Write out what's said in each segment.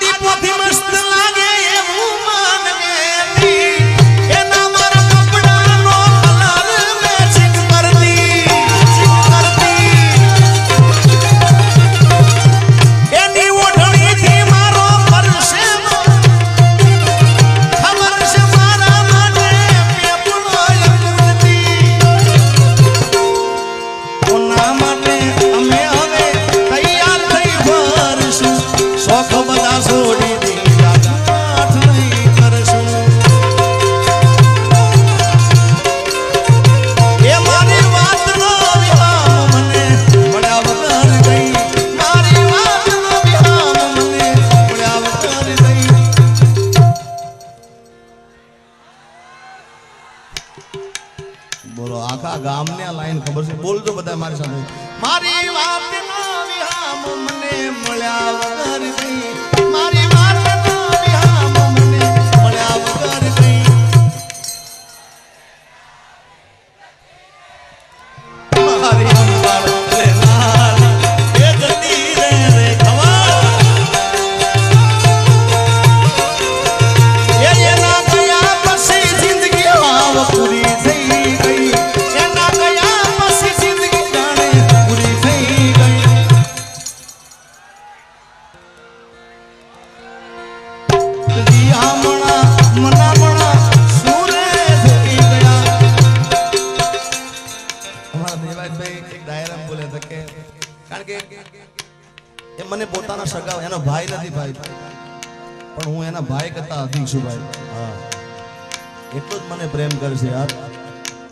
আদি পথে એના ભાઈ નથી ભાઈ. પણ હું એના ભાઈ કરતા અધિક ભાઈ. હા. એટલો જ મને પ્રેમ કરશે યાર.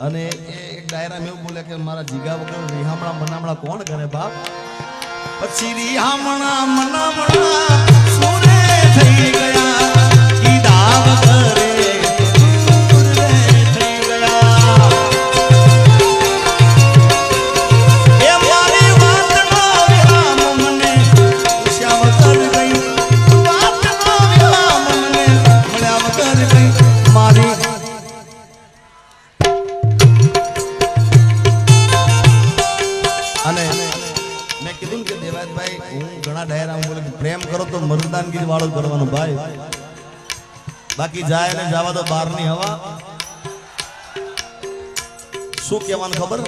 અને એ એક ડાયરામ એવું બોલે કે મારા જીગા વગર રિહામણા મનામણા કોણ કરે બાપ? પછી રિહામણા મનામણા સોને થઈ ગયા ગીત વાળો ભરવાનો ભાઈ. બાકી જાય ને જવા તો બહારની હવા. શું કહેવાનું ખબર?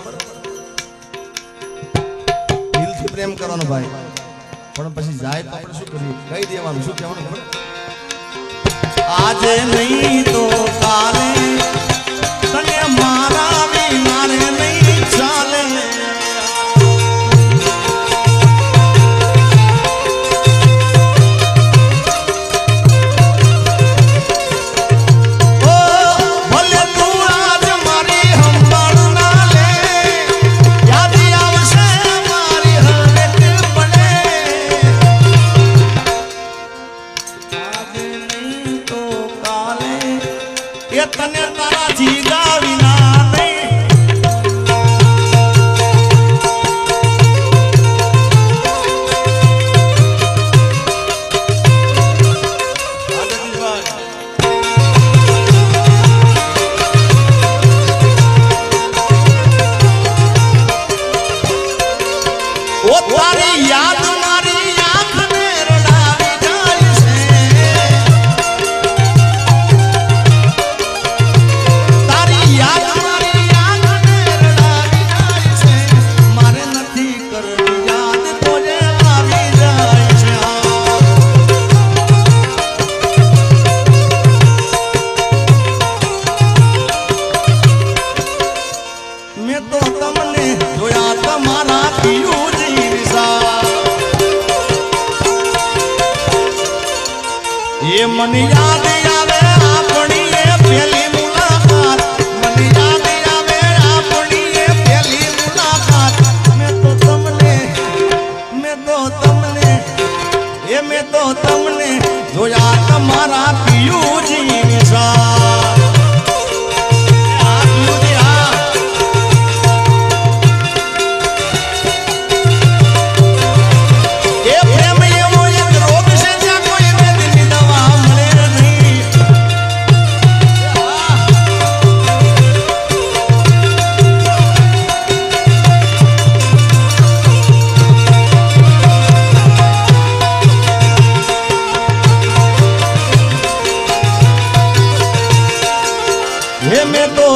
દિલથી પ્રેમ કરવાનો ભાઈ. પણ પછી જાય તો આપણે શું કરીએ? કહી દેવાનું. શું કહેવાનું ખબર? આજે નહીં તો કાલે તને તારા જીગાવી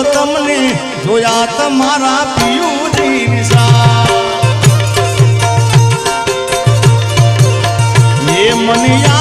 તમને જોયા તમારા પિયુજી વિશા એ મને યાદ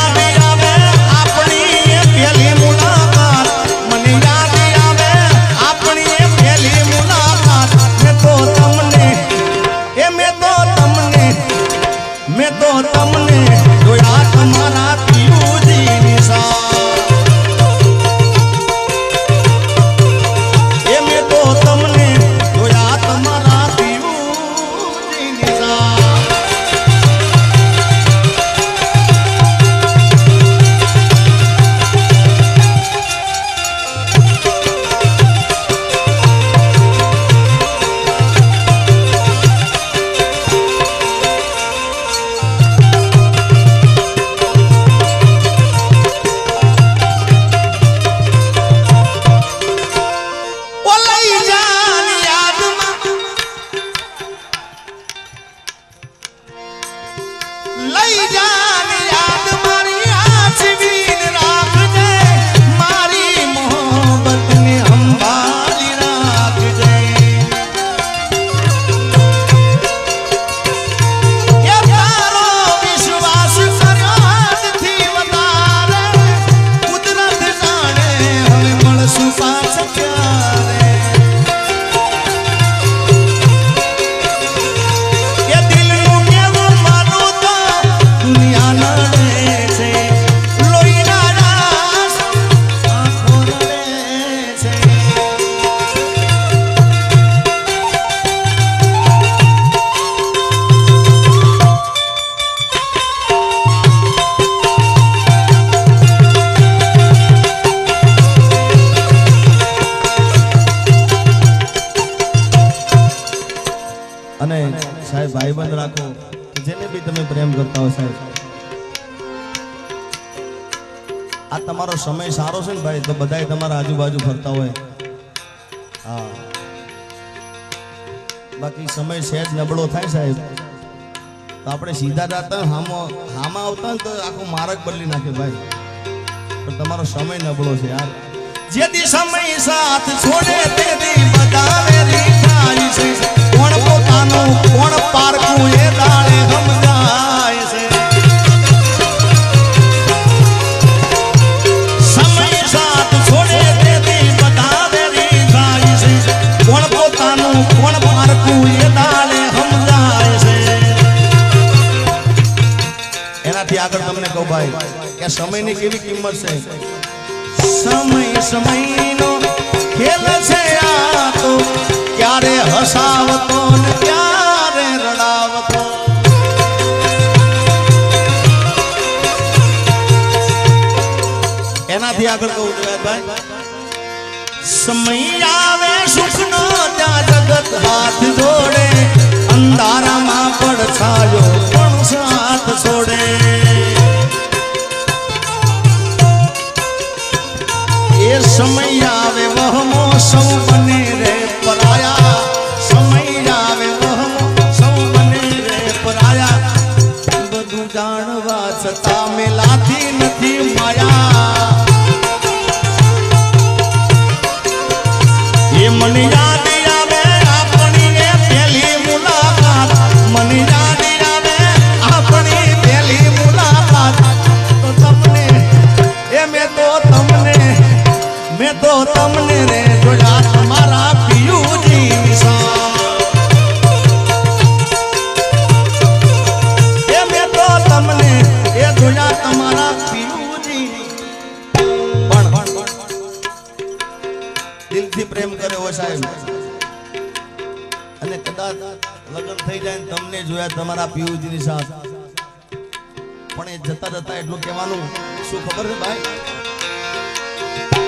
બી તમે પ્રેમ કરતા હો સાહેબ. આ તમારો સમય સારો છે ને ભાઈ, તો બધાય તમારા આજુબાજુ ફરતા હોય. હા. બાકી સમય સહેજ નબળો થાય સાહેબ. તો આપણે સીધા જાતા હામો, હામાં આવતા ને તો આખો માર્ગ બદલી નાખે ભાઈ. પણ તમારો સમય નબળો છે યાર. જેથી સમય સાથ છોડે, તેથી બતાવે રીઠાય એનાથી આગળ તમને કહું ભાઈ કે સમયની કેવી કિંમત છે? સમય સમયનો ખેલ છે આ તો. ક્યારે હસાવતો ને ક્યારે રડાવતો. એનાથી આગળ કહું ભાઈ. સમય આવે સુખનો ત્યાં જગત હાથ જોડે. અંધારામાં પડછાયો સાથ છોડે. એ સમય આવે, વહમો સૌ બને રે પરાયા. સમય આવે, વહમો સૌ બને રે પરાયા. બધું જાણવા છતાં મેલાતી દિલથી પ્રેમ કર્યો સાહેબ. અને કદાચ લગ્ન થઈ જાય તમને જોયા તમારા પિયુજીની સાથ પણ એ જતા જતા એટલું કહેવાનું શું ખબર છે ભાઈ?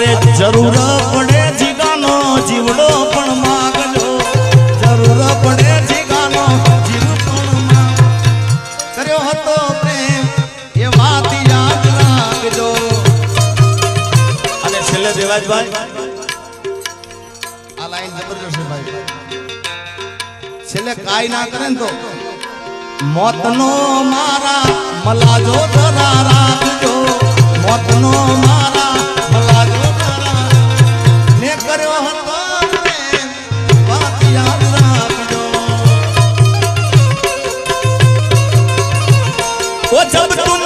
રાખજો જરૂર પડે જીગાનો, જીવડો પણ માગજો. જરૂર પડે જીગાનો, જીવ પણ કર્યો હતો પ્રેમ, એ વાત યાદ રાખજો. અને છેલ્લે દેવાજભાઈ, આ લાઈન જબરજસ્ત છે ભાઈ. છેલ્લે કાઈ ના કરે ને તો મોતનો મારા, મલાજો ધરા રાખજો. મોતનો મારા what's up to